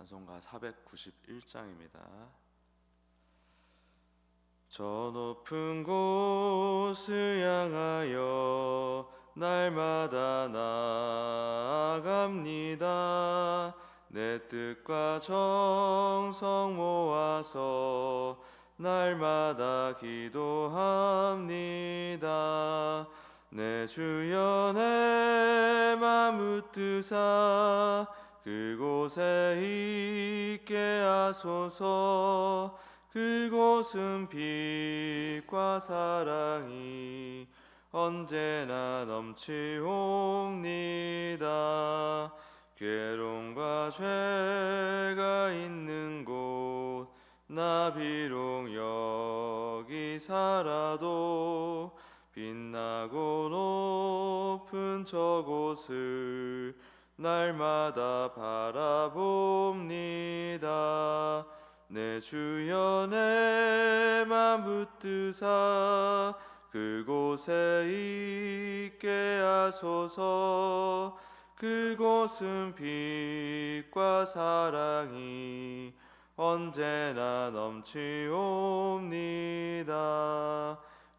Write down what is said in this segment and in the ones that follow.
찬송가 491장입니다. 저 높은 곳을 향하여 날마다 나아갑니다. 내 뜻과 정성 모아서 날마다 기도합니다. 내 주여 내 맘 웃드사 그곳에 있게 하소서. 그곳은 빛과 사랑이 언제나 넘치옵니다. 괴로움과 죄가 있는 곳 나 비록 여기 살아도 빛나고 높은 저곳을 날마다 바라봅니다. 내 주여 내맘 붙드사 그곳에 있게 하소서 그곳은 빛과 사랑이 언제나 넘치옵니다.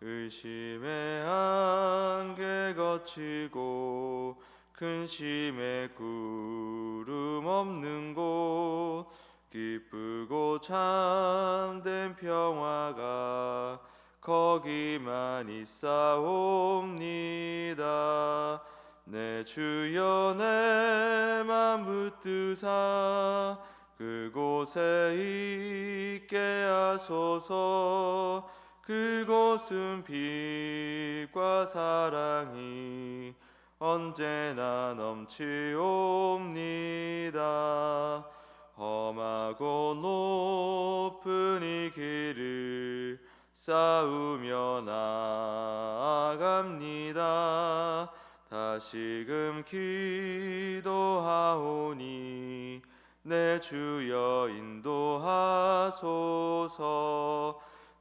의심의 안개 거치고 근심의 구름 없는 곳 기쁘고 참된 평화가 거기만 있사옵니다. 내 주여 내맘 붙드사 그곳에 있게 하소서. 그곳은 빛과 사랑이 언제나 넘치옵니다. 험하고 높은 이 길을 쌓으며 나아갑니다. 다시금 기도하오니 내 주여 인도하소서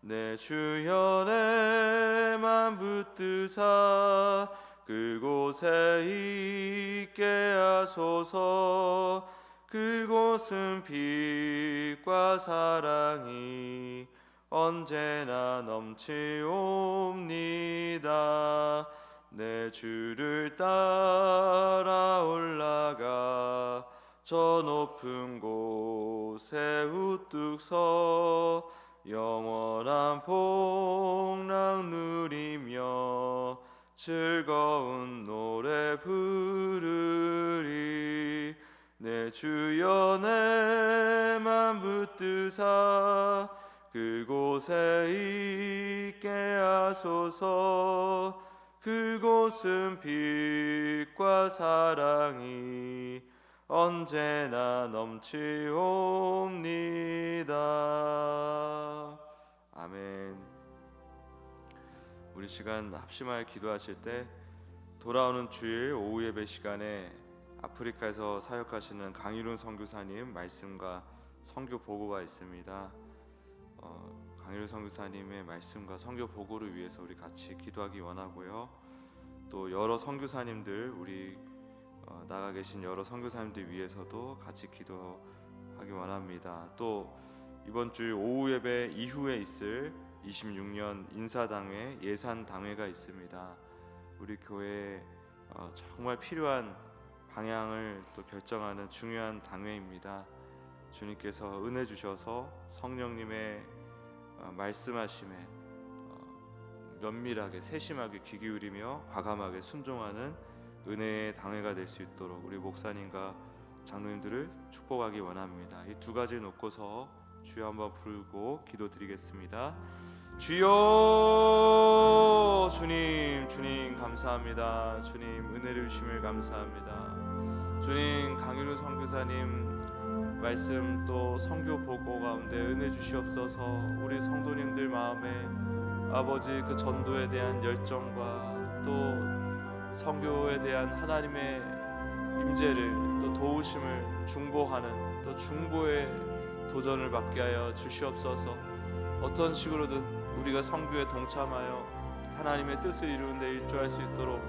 내 주여 내맘 붙드사 그곳에 있게 하소서. 그곳은 빛과 사랑이 언제나 넘치옵니다. 내 주를 따라 올라가 저 높은 곳에 우뚝 서 영원한 복락 누리며 즐거운 노래 부르리. 내 주여 내맘 붙드사 그곳에 있게 하소서. 그곳은 빛과 사랑이 언제나 넘치옵니다. 아멘 우리 시간 합심하여 기도하실 때 돌아오는 주일 오후 예배 시간에 아프리카에서 사역하시는 강일훈 선교사님 말씀과 선교 보고가 있습니다. 어, 강일훈 선교사님의 말씀과 선교 보고를 위해서 우리 같이 기도하기 원하고요. 또 여러 선교사님들 우리 어, 나가 계신 여러 선교사님들 위해서도 같이 기도하기 원합니다. 또 이번 주 오후 예배 이후에 있을 26년 인사당회 예산 당회가 있습니다. 우리 교회에 어, 정말 필요한 방향을 또 결정하는 중요한 당회입니다. 주님께서 은혜 주셔서 성령님의 어, 말씀하심에 어, 면밀하게 세심하게 귀 기울이며 과감하게 순종하는 은혜의 당회가 될 수 있도록 우리 목사님과 장로님들을 축복하기 원합니다. 이 두 가지 놓고서 주여 한번 부르고 기도드리겠습니다. 주여 주님 주님 감사합니다. 주님 은혜를 주심을 감사합니다. 주님 강윤우 선교사님 말씀 또 선교 보고 가운데 은혜 주시옵소서 우리 성도님들 마음에 아버지 그 전도에 대한 열정과 또 선교에 대한 하나님의 임재를 또 도우심을 중보하는 또 중보의 도전을 받게 하여 주시옵소서. 어떤 식으로든 우리가 선교에 동참하여 하나님의 뜻을 이루는 데 일조할 수 있도록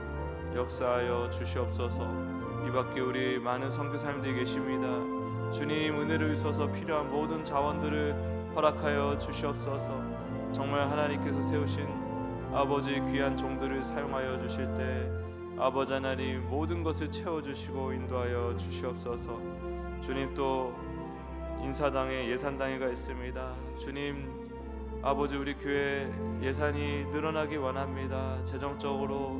역사하여 주시옵소서. 이 밖에 우리 많은 선교사님들이 계십니다. 주님 은혜를 주셔서 필요한 모든 자원들을 허락하여 주시옵소서. 정말 하나님께서 세우신 아버지 귀한 종들을 사용하여 주실 때 아버지 하나님 모든 것을 채워 주시고 인도하여 주시옵소서. 주님 또 인사당에 예산당회가 있습니다. 주님 아버지 우리 교회 예산이 늘어나기 원합니다. 재정적으로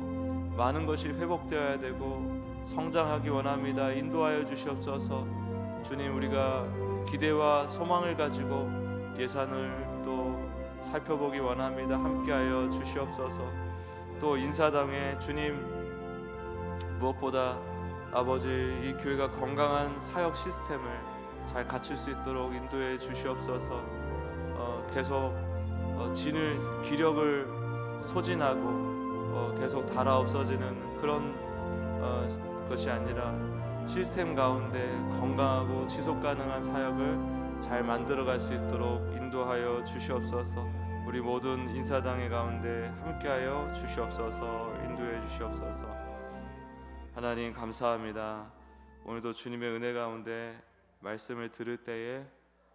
많은 것이 회복되어야 되고 성장하기 원합니다. 인도하여 주시옵소서. 주님 우리가 기대와 소망을 가지고 예산을 또 살펴보기 원합니다. 함께하여 주시옵소서. 또 인사당에 주님 무엇보다 아버지 이 교회가 건강한 사역 시스템을 잘 갖출 수 있도록 인도해 주시옵소서. 어, 계속 어, 진을 기력을 소진하고 어, 계속 달아 없어지는 그런 어, 것이 아니라 시스템 가운데 건강하고 지속 가능한 사역을 잘 만들어 갈 수 있도록 인도하여 주시옵소서. 우리 모든 인사당의 가운데 함께하여 주시옵소서. 인도해 주시옵소서. 하나님 감사합니다. 오늘도 주님의 은혜 가운데 말씀을 들을 때에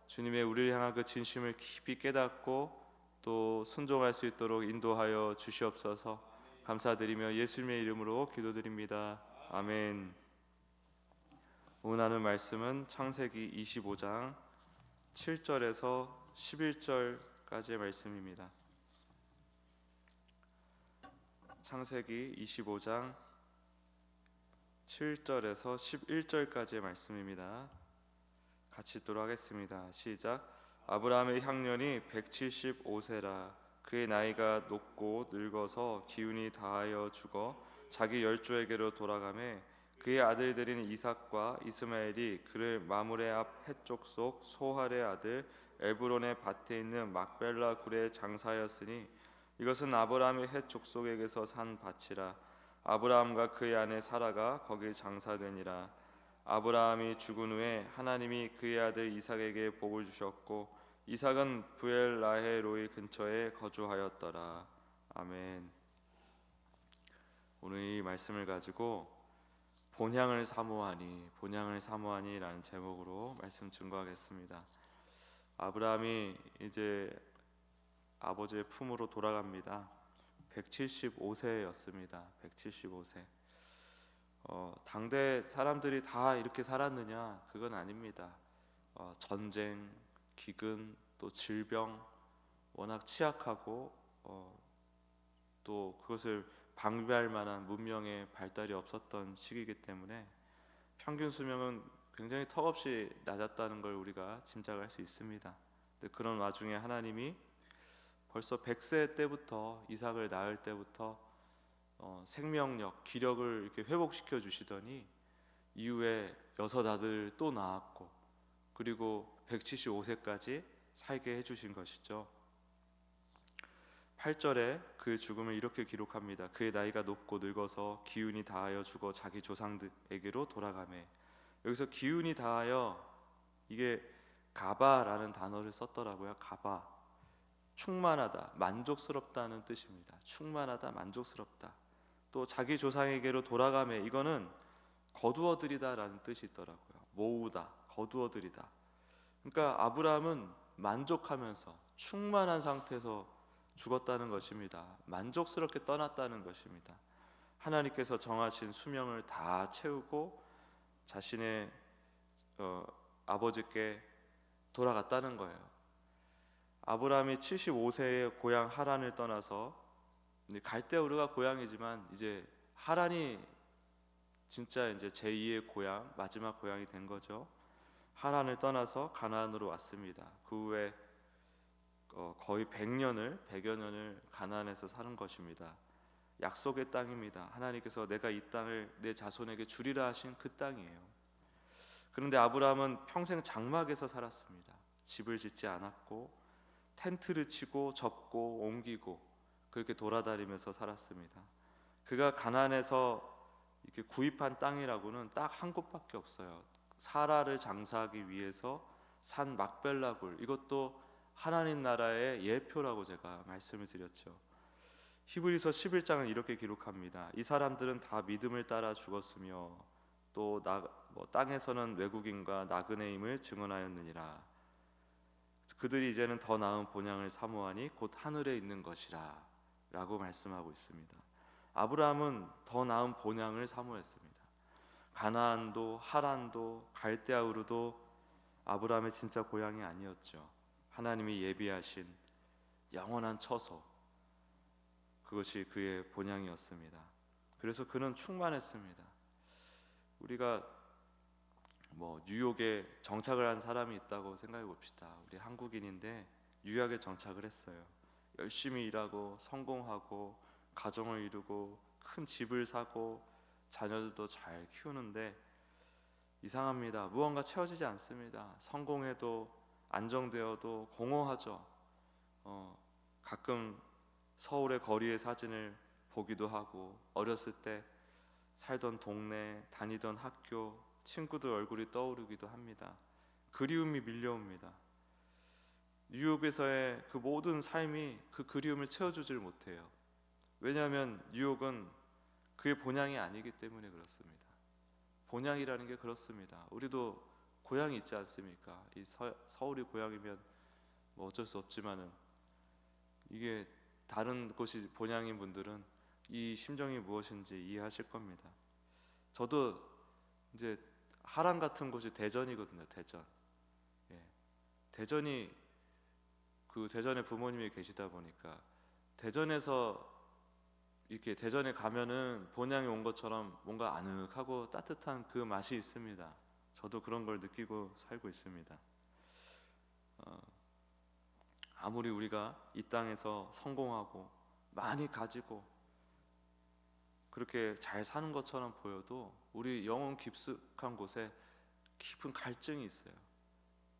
주님의 우리를 향한 그 진심을 깊이 깨닫고 또 순종할 수 있도록 인도하여 주시옵소서. 감사드리며 예수님의 이름으로 기도드립니다. 아멘. 오늘 하는 말씀은 창세기 25장 7절에서 11절까지의 말씀입니다. 창세기 25장 7절에서 11절까지의 말씀입니다. 같이 읽도록 하겠습니다. 시작. 아브라함의 향년이 175세라 그의 나이가 높고 늙어서 기운이 다하여 죽어 자기 열조에게로 돌아가매 그의 아들들인 이삭과 이스마엘이 그를 마물의 앞 해쪽 속 소할의 아들 에브론의 밭에 있는 막벨라 굴의 장사였으니 이것은 아브라함의 해쪽 속에게서 산 밭이라 아브라함과 그의 아내 사라가 거기 장사되니라 아브라함이 죽은 후에 하나님이 그의 아들 이삭에게 복을 주셨고 이삭은 부엘 라헤로이 근처에 거주하였더라 아멘 오늘 이 말씀을 가지고 본향을 사모하니 본향을 사모하니라는 제목으로 말씀 증거하겠습니다 아브라함이 이제 아버지의 품으로 돌아갑니다 175세였습니다. 175세. 어, 당대 사람들이 다 이렇게 살았느냐? 그건 아닙니다. 어, 전쟁, 기근, 또 질병, 워낙 취약하고 어, 또 그것을 방비할 만한 문명의 발달이 없었던 시기이기 때문에 평균 수명은 굉장히 턱없이 낮았다는 걸 우리가 짐작할 수 있습니다. 그런 와중에 하나님이 벌써 100세 때부터 이삭을 낳을 때부터 어, 생명력, 기력을 이렇게 회복시켜 주시더니 이후에 여섯 아들 또 낳았고 그리고 175세까지 살게 해 주신 것이죠. 8절에 그 죽음을 이렇게 기록합니다. 그의 나이가 높고 늙어서 기운이 다하여 죽어 자기 조상들에게로 돌아가매. 여기서 기운이 다하여 이게 가바라는 단어를 썼더라고요. 가바. 충만하다, 만족스럽다는 뜻입니다. 충만하다, 만족스럽다. 또 자기 조상에게로 돌아가매 이거는 거두어들이다라는 뜻이 있더라고요. 모으다, 거두어들이다. 그러니까 아브라함은 만족하면서 충만한 상태에서 죽었다는 것입니다. 만족스럽게 떠났다는 것입니다. 하나님께서 정하신 수명을 다 채우고 자신의 어, 아버지께 돌아갔다는 거예요. 아브라함이 75세에 고향 하란을 떠나서 갈대우르가 고향이지만 이제 하란이 진짜 이제 제2의 고향 마지막 고향이 된 거죠. 하란을 떠나서 가나안으로 왔습니다. 그 후에 어, 거의 100년을 100여 년을 가나안에서 사는 것입니다. 약속의 땅입니다. 하나님께서 내가 이 땅을 내 자손에게 주리라 하신 그 땅이에요. 그런데 아브라함은 평생 장막에서 살았습니다. 집을 짓지 않았고 텐트를 치고 접고 옮기고 그렇게 돌아다니면서 살았습니다. 그가 가나안에서 이렇게 구입한 땅이라고는 딱 한 곳밖에 없어요. 사라를 장사하기 위해서 산 막벨라굴 이것도 하나님 나라의 예표라고 제가 말씀을 드렸죠. 히브리서 11장은 이렇게 기록합니다. 이 사람들은 다 믿음을 따라 죽었으며 또뭐 땅에서는 외국인과 나그네임을 증언하였느니라. 그들이 이제는 더 나은 본향을 사모하니 곧 하늘에 있는 것이라 라고 말씀하고 있습니다. 아브라함은 더 나은 본향을 사모했습니다. 가나안도 하란도 갈대아우르도 아브라함의 진짜 고향이 아니었죠. 하나님이 예비하신 영원한 처소 그것이 그의 본향이었습니다. 그래서 그는 충만했습니다. 우리가 뭐 뉴욕에 정착을 한 사람이 있다고 생각해 봅시다. 우리 한국인인데 뉴욕에 정착을 했어요. 열심히 일하고 성공하고 가정을 이루고 큰 집을 사고 자녀들도 잘 키우는데 이상합니다. 무언가 채워지지 않습니다. 성공해도 안정되어도 공허하죠. 어, 가끔 서울의 거리의 사진을 보기도 하고 어렸을 때 살던 동네, 다니던 학교, 친구들 얼굴이 떠오르기도 합니다. 그리움이 밀려옵니다. 뉴욕에서의 그 모든 삶이 그 그리움을 채워주질 못해요. 왜냐하면 뉴욕은 그의 본향이 아니기 때문에 그렇습니다. 본향이라는 게 그렇습니다. 우리도 고향이 있지 않습니까? 이 서, 서울이 고향이면 뭐 어쩔 수 없지만은 이게 다른 곳이 본향인 분들은 이 심정이 무엇인지 이해하실 겁니다. 저도 이제 하란 같은 곳이 대전이거든요. 대전. 예. 대전이 그 대전에 부모님이 계시다 보니까 대전에서 이렇게 대전에 가면은 본향이 온 것처럼 뭔가 아늑하고 따뜻한 그 맛이 있습니다. 저도 그런 걸 느끼고 살고 있습니다. 어, 아무리 우리가 이 땅에서 성공하고 많이 가지고 그렇게 잘 사는 것처럼 보여도 우리 영혼 깊숙한 곳에 깊은 갈증이 있어요.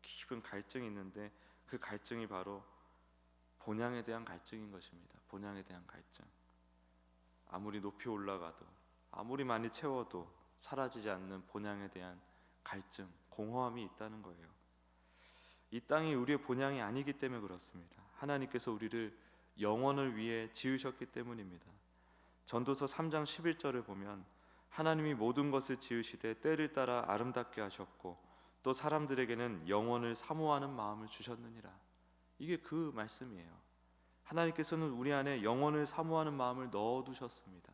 깊은 갈증이 있는데 그 갈증이 바로 본향에 대한 갈증인 것입니다. 본향에 대한 갈증. 아무리 높이 올라가도 아무리 많이 채워도 사라지지 않는 본향에 대한 갈증, 공허함이 있다는 거예요. 이 땅이 우리의 본향이 아니기 때문에 그렇습니다. 하나님께서 우리를 영원을 위해 지으셨기 때문입니다. 전도서 3장 11절을 보면 하나님이 모든 것을 지으시되 때를 따라 아름답게 하셨고 또 사람들에게는 영원을 사모하는 마음을 주셨느니라. 이게 그 말씀이에요. 하나님께서는 우리 안에 영원을 사모하는 마음을 넣어 두셨습니다.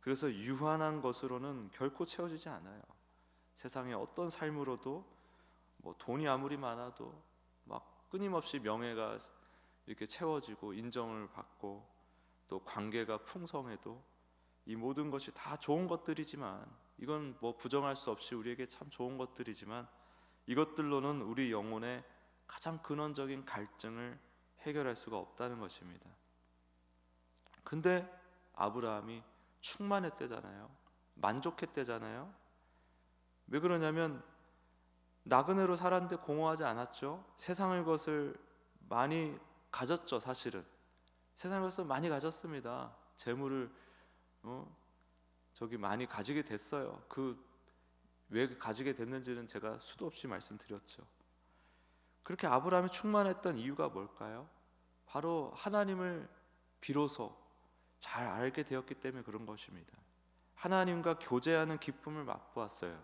그래서 유한한 것으로는 결코 채워지지 않아요. 세상의 어떤 삶으로도 뭐 돈이 아무리 많아도 막 끊임없이 명예가 이렇게 채워지고 인정을 받고 또 관계가 풍성해도 이 모든 것이 다 좋은 것들이지만 이건 뭐 부정할 수 없이 우리에게 참 좋은 것들이지만 이것들로는 우리 영혼의 가장 근원적인 갈증을 해결할 수가 없다는 것입니다. 근데 아브라함이 충만했대잖아요. 만족했대잖아요. 왜 그러냐면 나그네로 살았는데 공허하지 않았죠. 세상의 것을 많이 가졌죠, 사실은. 세상의 것을 많이 가졌습니다. 재물을 어? 저기 많이 가지게 됐어요. 그 왜 가지게 됐는지는 제가 수도 없이 말씀드렸죠. 그렇게 아브라함이 충만했던 이유가 뭘까요? 바로 하나님을 비로소 잘 알게 되었기 때문에 그런 것입니다. 하나님과 교제하는 기쁨을 맛보았어요.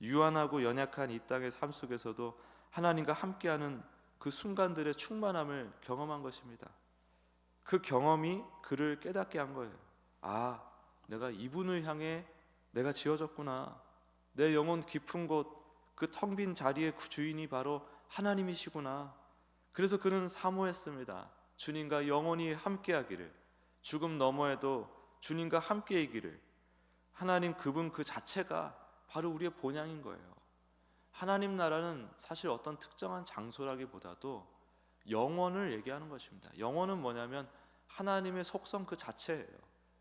유한하고 연약한 이 땅의 삶 속에서도 하나님과 함께하는 그 순간들의 충만함을 경험한 것입니다. 그 경험이 그를 깨닫게 한 거예요. 아, 내가 이분을 향해 내가 지어졌구나. 내 영혼 깊은 곳 그 텅 빈 자리의 그 주인이 바로 하나님이시구나. 그래서 그는 사모했습니다. 주님과 영원히 함께하기를 죽음 너머에도 주님과 함께이기를 하나님 그분 그 자체가 바로 우리의 본향인 거예요. 하나님 나라는 사실 어떤 특정한 장소라기보다도 영원을 얘기하는 것입니다. 영원은 뭐냐면 하나님의 속성 그 자체예요.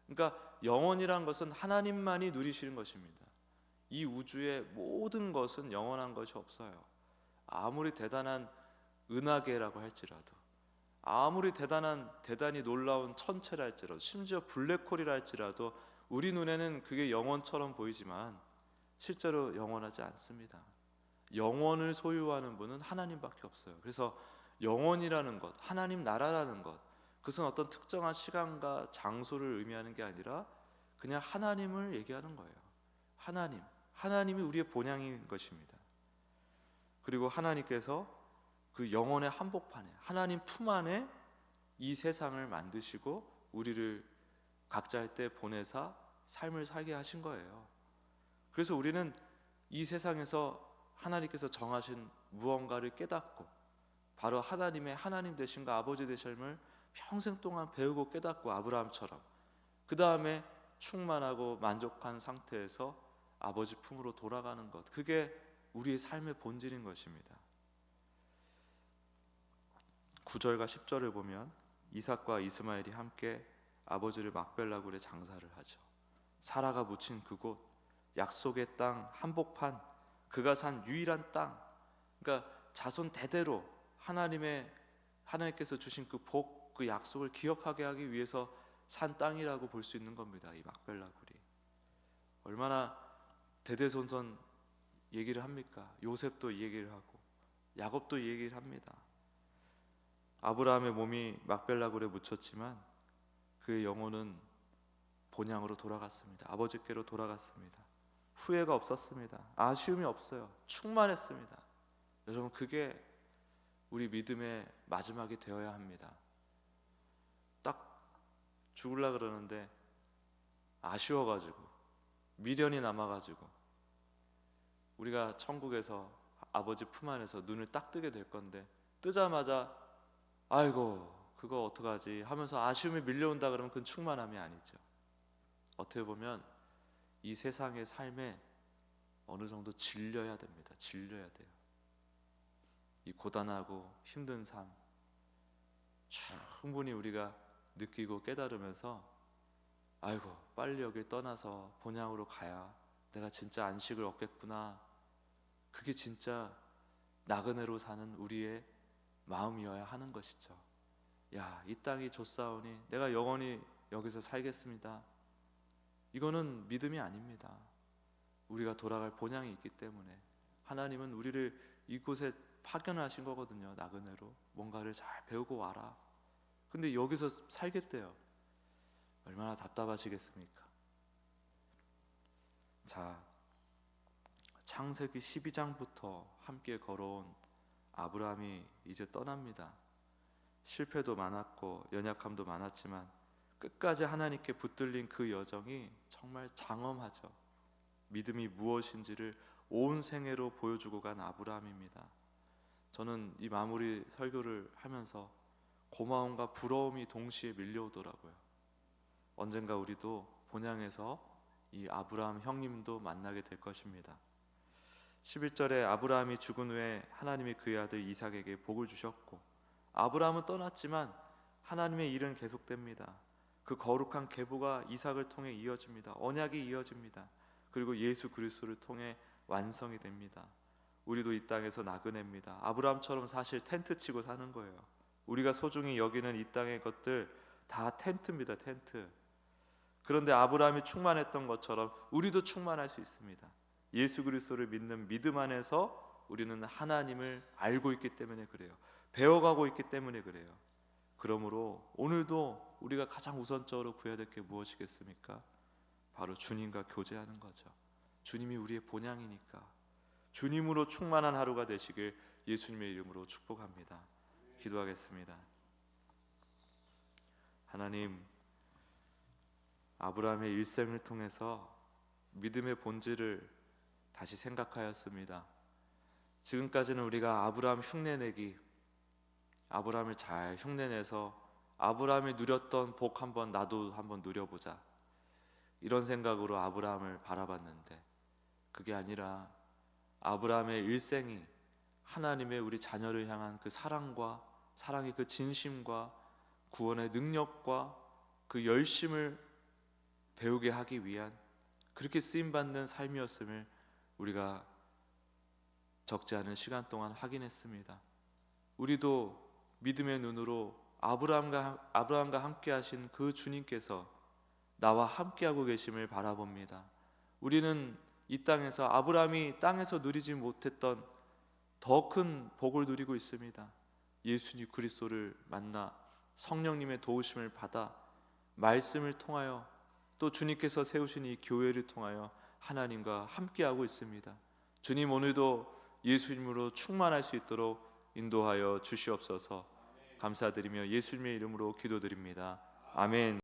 그러니까 영원이란 것은 하나님만이 누리시는 것입니다. 이 우주의 모든 것은 영원한 것이 없어요. 아무리 대단한 은하계라고 할지라도 아무리 대단한 대단히 놀라운 천체라 할지라도 심지어 블랙홀이라 할지라도 우리 눈에는 그게 영원처럼 보이지만 실제로 영원하지 않습니다. 영원을 소유하는 분은 하나님밖에 없어요. 그래서 영원이라는 것, 하나님 나라라는 것, 그것은 어떤 특정한 시간과 장소를 의미하는 게 아니라 그냥 하나님을 얘기하는 거예요. 하나님, 하나님이 우리의 본향인 것입니다. 그리고 하나님께서 그 영혼의 한복판에 하나님 품 안에 이 세상을 만드시고 우리를 각자의 때 보내사 삶을 살게 하신 거예요. 그래서 우리는 이 세상에서 하나님께서 정하신 무언가를 깨닫고 바로 하나님의 하나님 되신과 아버지 되심을 평생 동안 배우고 깨닫고 아브라함처럼 그 다음에 충만하고 만족한 상태에서 아버지 품으로 돌아가는 것 그게 우리의 삶의 본질인 것입니다. 9절과 10절을 보면 이삭과 이스마엘이 함께 아버지를 막벨라굴에 장사를 하죠. 사라가 묻힌 그곳 약속의 땅 한복판 그가 산 유일한 땅 그러니까 자손 대대로 하나님의 하나님께서 주신 그 복그 약속을 기억하게 하기 위해서 산 땅이라고 볼 수 있는 겁니다. 이 막벨라굴이 얼마나 대대손손 얘기를 합니까? 요셉도 이 얘기를 하고 야곱도 이 얘기를 합니다. 아브라함의 몸이 막벨라굴에 묻혔지만 그의 영혼은 본향으로 돌아갔습니다. 아버지께로 돌아갔습니다. 후회가 없었습니다. 아쉬움이 없어요. 충만했습니다. 여러분 그게 우리 믿음의 마지막이 되어야 합니다. 딱 죽을라 그러는데 아쉬워가지고 미련이 남아가지고 우리가 천국에서 아버지 품 안에서 눈을 딱 뜨게 될 건데 뜨자마자 아이고 그거 어떡하지 하면서 아쉬움이 밀려온다 그러면 그건 충만함이 아니죠. 어떻게 보면 이 세상의 삶에 어느 정도 질려야 됩니다. 질려야 돼요. 이 고단하고 힘든 삶 충분히 우리가 느끼고 깨달으면서 아이고 빨리 여길 떠나서 본향으로 가야 내가 진짜 안식을 얻겠구나. 그게 진짜 나그네로 사는 우리의 마음이어야 하는 것이죠. 야, 이 땅이 좋사오니 내가 영원히 여기서 살겠습니다. 이거는 믿음이 아닙니다. 우리가 돌아갈 본향이 있기 때문에 하나님은 우리를 이곳에 파견하신 거거든요. 나그네로 뭔가를 잘 배우고 와라. 근데 여기서 살겠대요. 얼마나 답답하시겠습니까? 자, 창세기 12장부터 함께 걸어온 아브라함이 이제 떠납니다. 실패도 많았고 연약함도 많았지만 끝까지 하나님께 붙들린 그 여정이 정말 장엄하죠. 믿음이 무엇인지를 온 생애로 보여주고 간 아브라함입니다. 저는 이 마무리 설교를 하면서 고마움과 부러움이 동시에 밀려오더라고요. 언젠가 우리도 본향에서 이 아브라함 형님도 만나게 될 것입니다. 11절에 아브라함이 죽은 후에 하나님이 그의 아들 이삭에게 복을 주셨고 아브라함은 떠났지만 하나님의 일은 계속됩니다. 그 거룩한 계보가 이삭을 통해 이어집니다. 언약이 이어집니다. 그리고 예수 그리스도를 통해 완성이 됩니다. 우리도 이 땅에서 나그네입니다. 아브라함처럼 사실 텐트 치고 사는 거예요. 우리가 소중히 여기는 이 땅의 것들 다 텐트입니다. 텐트. 그런데 아브라함이 충만했던 것처럼 우리도 충만할 수 있습니다. 예수 그리스도를 믿는 믿음 안에서 우리는 하나님을 알고 있기 때문에 그래요. 배워가고 있기 때문에 그래요. 그러므로 오늘도 우리가 가장 우선적으로 구해야 될 게 무엇이겠습니까? 바로 주님과 교제하는 거죠. 주님이 우리의 본향이니까 주님으로 충만한 하루가 되시길 예수님의 이름으로 축복합니다. 기도하겠습니다. 하나님 아브라함의 일생을 통해서 믿음의 본질을 다시 생각하였습니다. 지금까지는 우리가 아브라함 흉내내기, 아브라함을 잘 흉내내서 아브라함이 누렸던 복 한번 나도 한번 누려보자. 이런 생각으로 아브라함을 바라봤는데 그게 아니라 아브라함의 일생이 하나님의 우리 자녀를 향한 그 사랑과 사랑의 그 진심과 구원의 능력과 그 열심을 배우게 하기 위한 그렇게 쓰임 받는 삶이었음을 우리가 적지 않은 시간 동안 확인했습니다. 우리도 믿음의 눈으로 아브라함과 아브라함과 함께 하신 그 주님께서 나와 함께하고 계심을 바라봅니다. 우리는 이 땅에서 아브라함이 땅에서 누리지 못했던 더 큰 복을 누리고 있습니다. 예수님 그리스도를 만나 성령님의 도우심을 받아 말씀을 통하여 또 주님께서 세우신 이 교회를 통하여 하나님과 함께하고 있습니다. 주님 오늘도 예수님으로 충만할 수 있도록 인도하여 주시옵소서. 감사드리며 예수님의 이름으로 기도드립니다. 아멘.